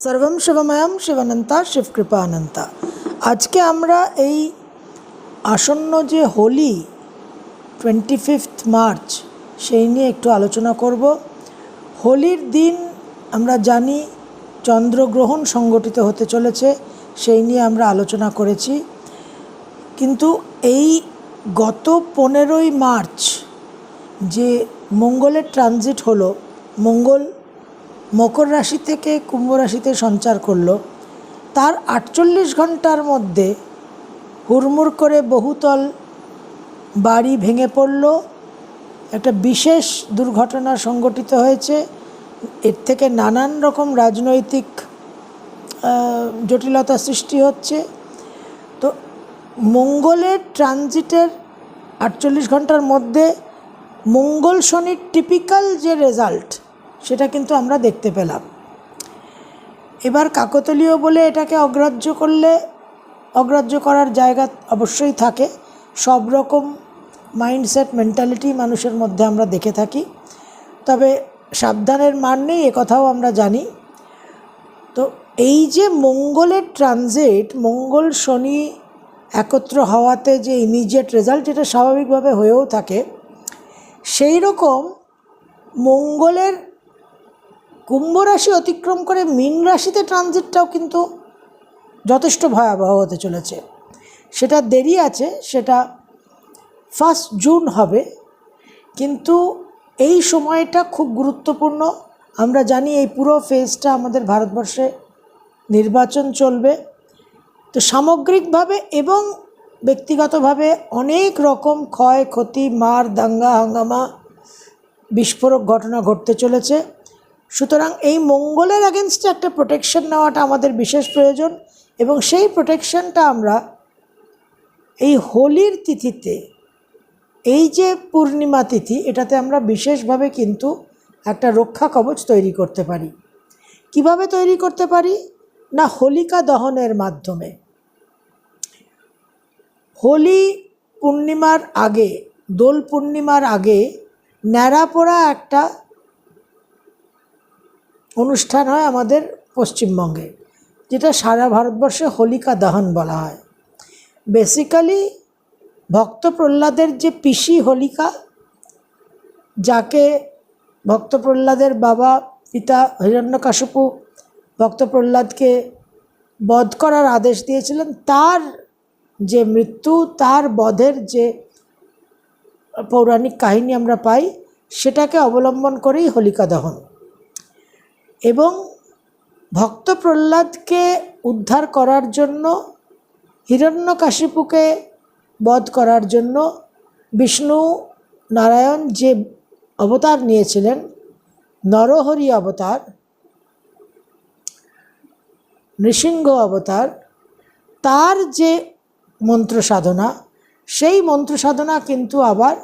সর্বম শিবময়ম শিবানন্তা শিবকৃপানন্তা। আজকে আমরা এই আসন্ন যে হোলি টোয়েন্টি ফিফথ মার্চ, সেই নিয়ে একটু আলোচনা করব। হোলির দিন আমরা জানি চন্দ্রগ্রহণ সংগঠিত হতে চলেছে, সেই নিয়ে আমরা আলোচনা করেছি। কিন্তু এই গত পনেরোই মার্চ যে মঙ্গলের ট্রানজিট হলো, মঙ্গল মকর রাশি থেকে কুম্ভ রাশিতে সঞ্চার করল। তার আটচল্লিশ ঘণ্টার মধ্যে হুড়মুড় করে বহুতল বাড়ি ভেঙে পড়ল। একটা বিশেষ দুর্ঘটনা সংঘটিত হয়েছে। এর থেকে নানান রকম রাজনৈতিক জটিলতা সৃষ্টি হচ্ছে। তো মঙ্গলের ট্রানজিটের আটচল্লিশ ঘণ্টার মধ্যে মঙ্গল শনির টিপিক্যাল যে রেজাল্ট সেটা কিন্তু আমরা দেখতে পেলাম। এবার কাকতলীয় বলে এটাকে অগ্রাহ্য করলে, অগ্রাহ্য করার জায়গা অবশ্যই থাকে। সব রকম মাইন্ডসেট মেন্টালিটি মানুষের মধ্যে আমরা দেখে থাকি। তবে সাবধানের মান নেই কথাও আমরা জানি। তো এই যে মঙ্গলের ট্রানজিট মঙ্গল শনি একত্র হওয়াতে যে ইমিডিয়েট রেজাল্ট এটা স্বাভাবিকভাবে হয়েও থাকে। সেই রকম মঙ্গলের কুম্ভ রাশি অতিক্রম করে মীন রাশিতে ট্রানজিটটাও কিন্তু যথেষ্ট ভয়াবহ হতে চলেছে। সেটা দেরি আছে, সেটা ফার্স্ট জুন হবে, কিন্তু এই সময়টা খুব গুরুত্বপূর্ণ। আমরা জানি এই পুরো ফেজটা আমাদের ভারতবর্ষে নির্বাচন চলবে। তো সামগ্রিকভাবে এবং ব্যক্তিগতভাবে অনেক রকম ক্ষয়ক্ষতি, মার, দাঙ্গা, হাঙ্গামা, বিস্ফোরক ঘটনা ঘটতে চলেছে। সুতরাং এই মঙ্গলের অ্যাগেনস্টে একটা প্রোটেকশন নেওয়াটা আমাদের বিশেষ প্রয়োজন এবং সেই প্রোটেকশনটা আমরা এই হোলির তিথিতে, এই যে পূর্ণিমা তিথি, এটাতে আমরা বিশেষভাবে কিন্তু একটা রক্ষা কবচ তৈরি করতে পারি। কীভাবে তৈরি করতে পারি? না, হোলিকা দহনের মাধ্যমে। হোলি পূর্ণিমার আগে, দোল পূর্ণিমার আগে ন্যাড়া পোড়া একটা অনুষ্ঠান হয় আমাদের পশ্চিমবঙ্গে, যেটা সারা ভারতবর্ষে হোলিকা দহন বলা হয়। বেসিক্যালি ভক্ত প্রহ্লাদের যে পিসি হোলিকা, যাকে ভক্ত প্রহ্লাদের বাবা পিতা হিরণ্যকাশপু ভক্ত প্রহ্লাদকে বধ করার আদেশ দিয়েছিলেন, তার যে মৃত্যু, তার বধের যে পৌরাণিক কাহিনী আমরা পাই, সেটাকে অবলম্বন করেই হোলিকা দহন। এবং ভক্ত প্রহ্লাদকে উদ্ধার করার জন্য, হিরণ্যকাশিপুকে বধ করার জন্য বিষ্ণু নারায়ণ যে অবতার নিয়েছিলেন, নরহরি অবতার, নৃসিংহ অবতার, তার যে মন্ত্র সাধনা সেই মন্ত্র সাধনা কিন্তু আবার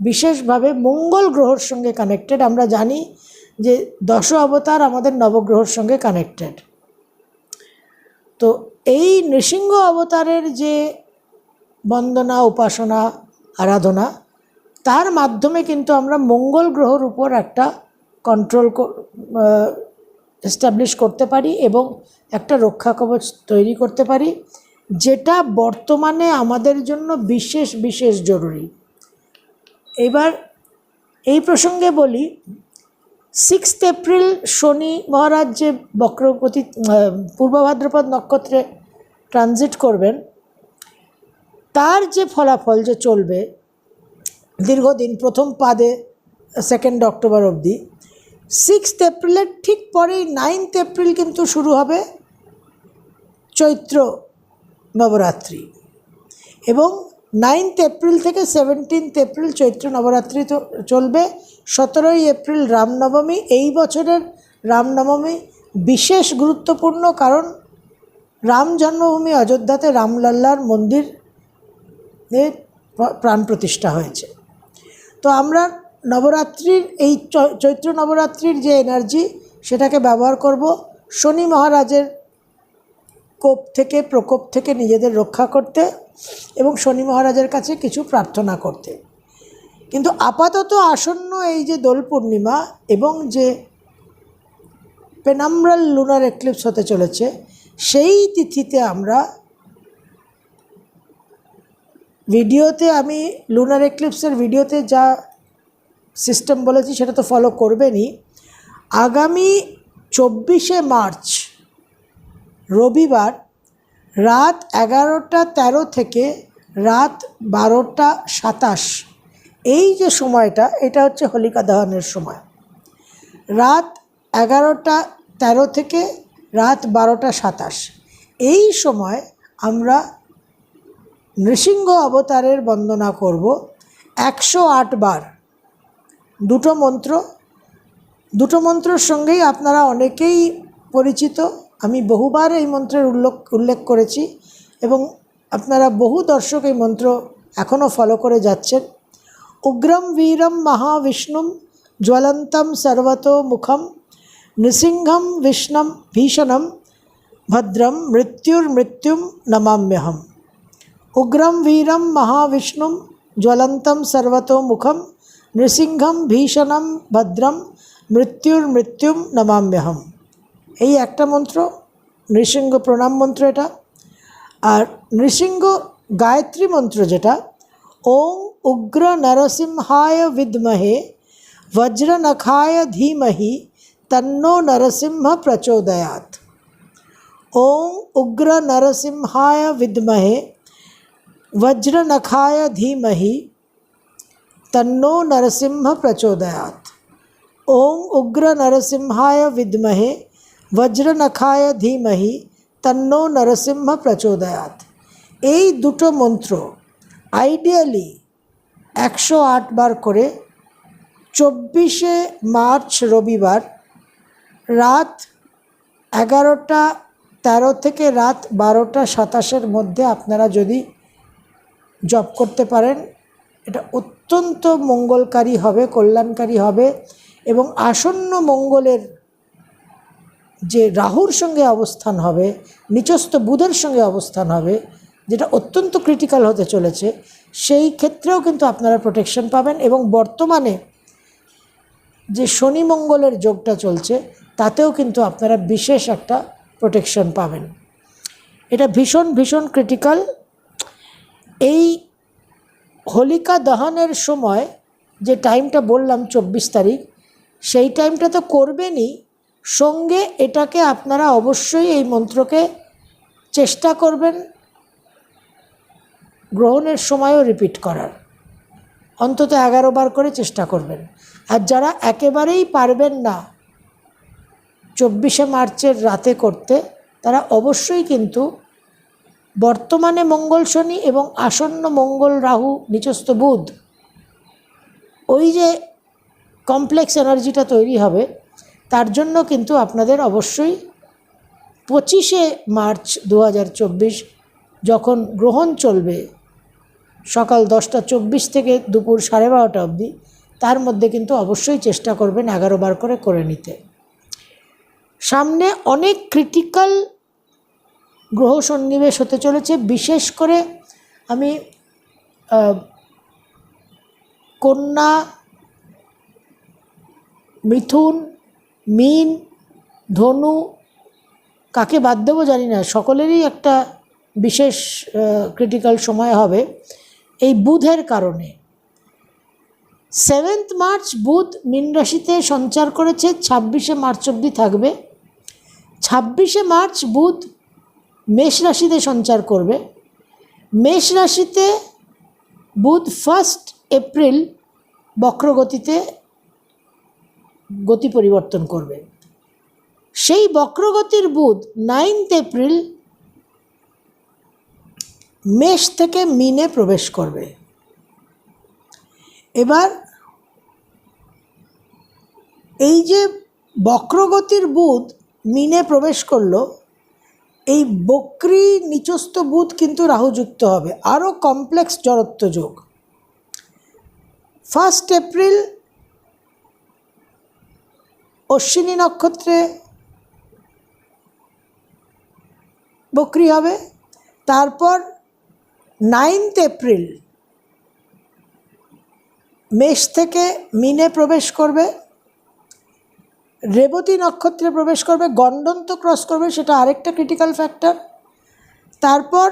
বিশেষভাবে মঙ্গল গ্রহর সঙ্গে কানেক্টেড আমরা জানি যে দশ অবতার আমাদের নবগ্রহর সঙ্গে কানেক্টেড তো এই নৃসিংহ অবতারের যে বন্দনা, উপাসনা, আরাধনা, তার মাধ্যমে কিন্তু আমরা মঙ্গল গ্রহর উপর একটা কন্ট্রোল এস্টাবলিশ করতে পারি এবং একটা রক্ষা কবচ তৈরি করতে পারি, যেটা বর্তমানে আমাদের জন্য বিশেষ বিশেষ জরুরি। এবার এই প্রসঙ্গে বলি সিক্সথ এপ্রিল শনি মহারাজ যে বক্রগতি আহ, পূর্ব ভাদ্রপদ নক্ষত্রে ট্রানজিট করবেন। তার যে ফলাফল যে চলবে দীর্ঘদিন প্রথম পাদে সেকেন্ড অক্টোবর অবধি সিক্সথ এপ্রিলের ঠিক পরেই নাইনথ এপ্রিল কিন্তু শুরু হবে চৈত্র নবরাত্রি। এবং নাইনথ এপ্রিল থেকে সেভেন্টিন্থ এপ্রিল চৈত্র নবরাত্রি চলবে। সতেরোই এপ্রিল রামনবমী। এই বছরের রামনবমী বিশেষ গুরুত্বপূর্ণ কারণ রাম জন্মভূমি অযোধ্যাতে রামলাল্লার মন্দির প্রাণ প্রতিষ্ঠা হয়েছে। তো আমরা নবরাত্রির এই চৈত্র নবরাত্রির যে এনার্জি সেটাকে ব্যবহার করব। শনি মহারাজের কোপ থেকে, প্রকোপ থেকে নিজেদের রক্ষা করতে এবং শনি মহারাজের কাছে কিছু প্রার্থনা করতে। কিন্তু আপাতত আসন্ন এই যে দোল পূর্ণিমা এবং যে পেনাম্বরাল লুনার এক্লিপস হতে চলেছে, সেই তিথিতে আমরা ভিডিওতে আমি লুনার এক্লিপসের ভিডিওতে যা সিস্টেম বলেছি সেটা তো ফলো করবেনই। আগামী চব্বিশে মার্চ রবিবার রাত এগারোটা তেরো থেকে রাত বারোটা সাতাশ। এই যে সময়টা, এটা হচ্ছে হোলিকা দহনের সময়। রাত এগারোটা তেরো থেকে রাত বারোটা সাতাশ। এই সময় আমরা নৃসিংহ অবতারের বন্দনা করব একশো আট বার। দুটো মন্ত্র। দুটো মন্ত্রর সঙ্গেই আপনারা অনেকেই পরিচিত। আমি বহুবার এই মন্ত্রের উল্লেখ উল্লেখ করেছি এবং আপনারা বহু দর্শক এই মন্ত্র এখনও ফলো করে যাচ্ছেন। উগ্রম বীরম মহাবিষ্ণুম জ্বলন্তম সর্বতো মুখম নৃসিংহম বিষ্ণম ভীষণম ভদ্রম মৃত্যুর মৃত্যুম নমাম্যহম। উগ্রম বীরম মহাবিষ্ণুম জ্বলন্তম সর্বতো মুখম নৃসিংহম ভীষণম ভদ্রম মৃত্যুর মৃত্যুম নমাম্যহম। এই একটা মন্ত্র নৃসিংহ প্রণাম মন্ত্র এটা আর নৃসিংহ গায়ত্রী মন্ত্র যেটা ওম উগ্র নরসিংহায় বিদ্মহে বজ্রনখায় ধীমহি তন্নো নরসিংহ প্রচোদয়াত ওম উগ্র নরসিংহায় বিদ্মহে वज्रनखाय धीमहि तन्नो नरसिंह प्रचोदयात् ओम उग्र नरसिंहाय विद्महे বজ্রনখায় ধীমহি তন্ন নরসিংহ প্রচোদয়াত এই দুটো মন্ত্র আইডিয়ালি একশো বার করে চব্বিশে মার্চ রবিবার রাত এগারোটা তেরো থেকে রাত বারোটা সাতাশের মধ্যে আপনারা যদি জপ করতে পারেন, এটা অত্যন্ত মঙ্গলকারী হবে, কল্যাণকারী হবে এবং আসন্ন মঙ্গলের যে রাহুর সঙ্গে অবস্থান হবে, নিচস্থ বুধের সঙ্গে অবস্থান হবে, যেটা অত্যন্ত ক্রিটিক্যাল হতে চলেছে, সেই ক্ষেত্রেও কিন্তু আপনারা প্রোটেকশন পাবেন এবং বর্তমানে যে শনি মঙ্গলের যোগটা চলছে, তাতেও কিন্তু আপনারা বিশেষ একটা প্রোটেকশন পাবেন। এটা ভীষণ ভীষণ ক্রিটিক্যাল এই হোলিকা দহনের সময় যে টাইমটা বললাম চব্বিশ তারিখ, সেই টাইমটা তো করবেনই সঙ্গে এটাকে আপনারা অবশ্যই এই মন্ত্রকে চেষ্টা করবেন গ্রহণের সময়ও রিপিট করার। অন্তত এগারো বার করে চেষ্টা করবেন। আর যারা একেবারেই পারবেন না চব্বিশে মার্চের রাতে করতে, তারা অবশ্যই কিন্তু বর্তমানে মঙ্গল শনি এবং আসন্ন মঙ্গল রাহু, নিচস্থ বুধ, ওই যে কমপ্লেক্স এনার্জিটা তৈরি হবে তার জন্য কিন্তু আপনাদের অবশ্যই পঁচিশে মার্চ দু হাজার চব্বিশ যখন গ্রহণ চলবে সকাল দশটা চব্বিশ থেকে দুপুর সাড়ে বারোটা অবধি, তার মধ্যে কিন্তু অবশ্যই চেষ্টা করবেন এগারো বার করে করে নিতে। সামনে অনেক ক্রিটিক্যাল গ্রহ সন্নিবেশ হতে চলেছে, বিশেষ করে আমি কন্যা, মিথুন মিন, ধনু কাকে বাদ দেবো জানি না, সকলেরই একটা বিশেষ ক্রিটিক্যাল সময় হবে। এই বুধের কারণে। সেভেন্থ মার্চ বুধ মীন রাশিতে সঞ্চার করেছে, ছাব্বিশে মার্চ অবধি থাকবে। ছাব্বিশে মার্চ বুধ মেষ রাশিতে সঞ্চার করবে। মেষ রাশিতে বুধ ফার্স্ট এপ্রিল বক্রগতিতে গতি পরিবর্তন করবে। সেই বক্রগতির বুধ নাইনথ এপ্রিল মেষ থেকে মিনে প্রবেশ করবে। এবার এই যে বক্রগতির বুধ মিনে প্রবেশ করল, এই বক্রি নিচস্থ বুধ কিন্তু রাহুযুক্ত হবে। আরও কমপ্লেক্স জড়ত্ব যোগ। ফার্স্ট এপ্রিল অশ্বিনী নক্ষত্রে বক্রি হবে। তারপর নাইনথ এপ্রিল মেষ থেকে মিনে প্রবেশ করবে। রেবতী নক্ষত্রে প্রবেশ করবে। গণ্ডন্ত ক্রস করবে, সেটা আরেকটা ক্রিটিক্যাল ফ্যাক্টর তারপর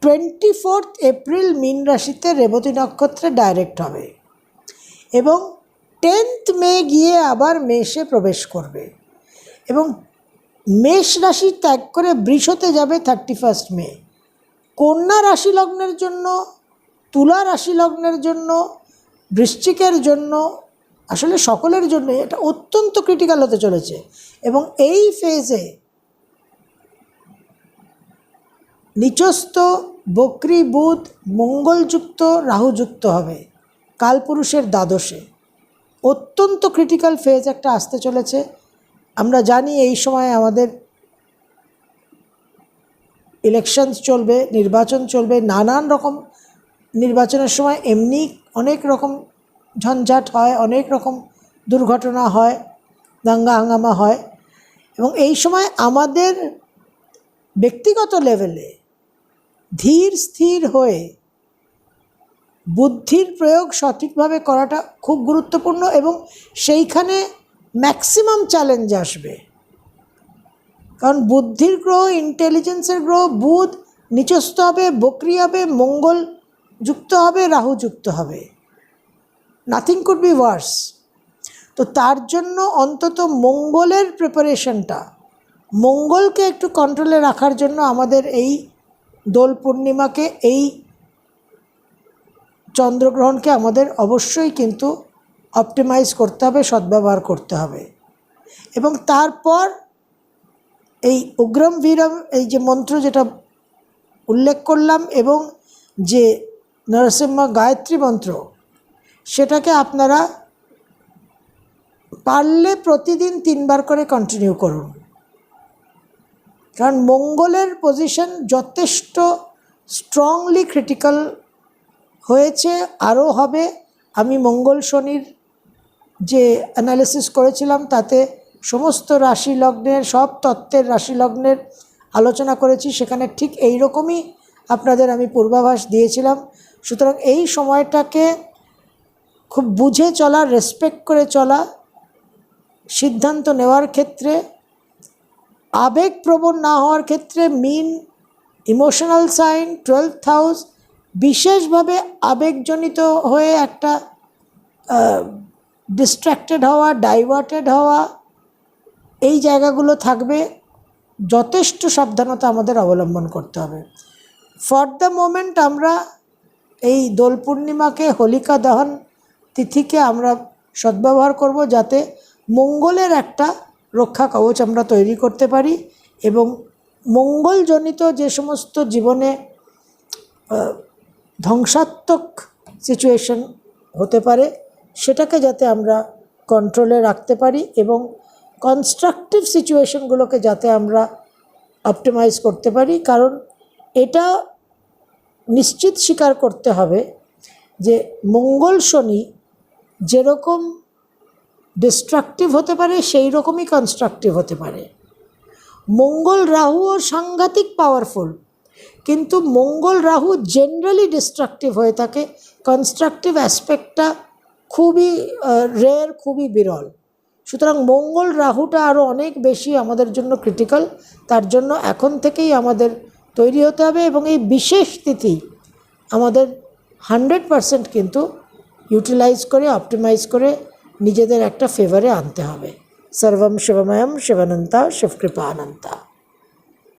টোয়েন্টি ফোর্থ এপ্রিল মিন রাশিতে রেবতী নক্ষত্রে ডাইরেক্ট হবে। এবং টেন্থ মে গিয়ে আবার মেষে প্রবেশ করবে এবং মেষ রাশি ত্যাগ করে বৃষতে যাবে থার্টি ফার্স্ট মে। কন্যা রাশি লগ্নের জন্য, তুলা রাশি লগ্নের জন্য, বৃশ্চিকের জন্য, আসলে সকলের জন্য এটা অত্যন্ত ক্রিটিক্যাল হতে চলেছে এবং এই ফেজে নিচস্থ, বক্রি, বুধ, মঙ্গলযুক্ত, রাহুযুক্ত হবে, কালপুরুষের দ্বাদশে। অত্যন্ত ক্রিটিক্যাল ফেজ একটা আসতে চলেছে। আমরা জানি এই সময় আমাদের ইলেকশন চলবে, নির্বাচন চলবে, নানান রকম নির্বাচনের সময় এমনি অনেক রকম ঝঞ্ঝাট হয়, অনেক রকম দুর্ঘটনা হয়, দাঙ্গা হাঙ্গামা হয়। এবং এই সময় আমাদের ব্যক্তিগত লেভেলে ধীর স্থির হয়ে বুদ্ধির প্রয়োগ সঠিকভাবে করাটা খুব গুরুত্বপূর্ণ এবং সেইখানে ম্যাক্সিমাম চ্যালেঞ্জ আসবে। কারণ বুদ্ধির গ্রহ ইন্টেলিজেন্সের গ্রহ, বুধ নিচস্থ হবে, বকরি হবে, মঙ্গল যুক্ত হবে, রাহু যুক্ত হবে। নাথিং কুড বি ওয়ার্স তো তার জন্য অন্তত মঙ্গলের প্রিপারেশনটা মঙ্গলকে একটু কন্ট্রোলে রাখার জন্য আমাদের এই দোল পূর্ণিমাকে, এই চন্দ্রগ্রহণকে আমাদের অবশ্যই কিন্তু অপটিমাইজ করতে হবে, সদ্ব্যবহার করতে হবে। এবং তারপর এই উগ্রম বীরম এই যে মন্ত্র যেটা উল্লেখ করলাম এবং যে নরসিংহ গায়ত্রী মন্ত্র, সেটাকে আপনারা পারলে প্রতিদিন তিনবার করে কন্টিনিউ করুন। কারণ মঙ্গলের পজিশন যথেষ্ট স্ট্রংলি ক্রিটিক্যাল হয়েছে, আরও হবে। আমি মঙ্গল শনির যে অ্যানালিসিস করেছিলাম, তাতে সমস্ত রাশি লগ্নের, সব তত্ত্বের রাশি লগ্নের আলোচনা করেছি। সেখানে ঠিক এই রকমই আপনাদের আমি পূর্বাভাস দিয়েছিলাম। সুতরাং এই সময়টাকে খুব বুঝে চলা রেসপেক্ট করে চলা, সিদ্ধান্ত নেওয়ার ক্ষেত্রে, আবেগপ্রবণ না হওয়ার ক্ষেত্রে mean emotional sign twelfth house বিশেষভাবে আবেগজনিত হয়ে একটা ডিস্ট্র্যাক্টেড হওয়া ডাইভার্টেড হওয়া, এই জায়গাগুলো থাকবে। যথেষ্ট সাবধানতা আমাদের অবলম্বন করতে হবে। ফর দ্য মোমেন্ট আমরা এই দোল পূর্ণিমাকে, হোলিকা দহন তিথিকে আমরা সদ্ব্যবহার করব যাতে মঙ্গলের একটা রক্ষা কবচ আমরা তৈরি করতে পারি এবং মঙ্গলজনিত যে সমস্ত জীবনে ধ্বংসাত্মক সিচুয়েশন হতে পারে, সেটাকে যাতে আমরা কন্ট্রোলে রাখতে পারি এবং কনস্ট্রাকটিভ সিচুয়েশনগুলোকে যাতে আমরা অপটিমাইজ করতে পারি। কারণ এটা নিশ্চিত স্বীকার করতে হবে যে মঙ্গল শনি যেরকম ডিস্ট্রাকটিভ হতে পারে সেই রকমই কনস্ট্রাকটিভ হতে পারে। মঙ্গল রাহু ও সাংঘাতিক পাওয়ারফুল কিন্তু মঙ্গল রাহু জেনারেলি ডিস্ট্রাকটিভ হয়ে থাকে। কনস্ট্রাকটিভ অ্যাসপেক্টটা খুবই রেয়ার খুবই বিরল। সুতরাং মঙ্গল রাহুটা আরও অনেক বেশি আমাদের জন্য ক্রিটিক্যাল তার জন্য এখন থেকেই আমাদের তৈরি হতে হবে এবং এই বিশেষ তিথি আমাদের হান্ড্রেড কিন্তু ইউটিলাইজ করে অপটিমাইজ করে নিজেদের একটা ফেভারে আনতে হবে। সর্বম শিবময়ম শিবানন্তা শিবকৃপা অনন্তা।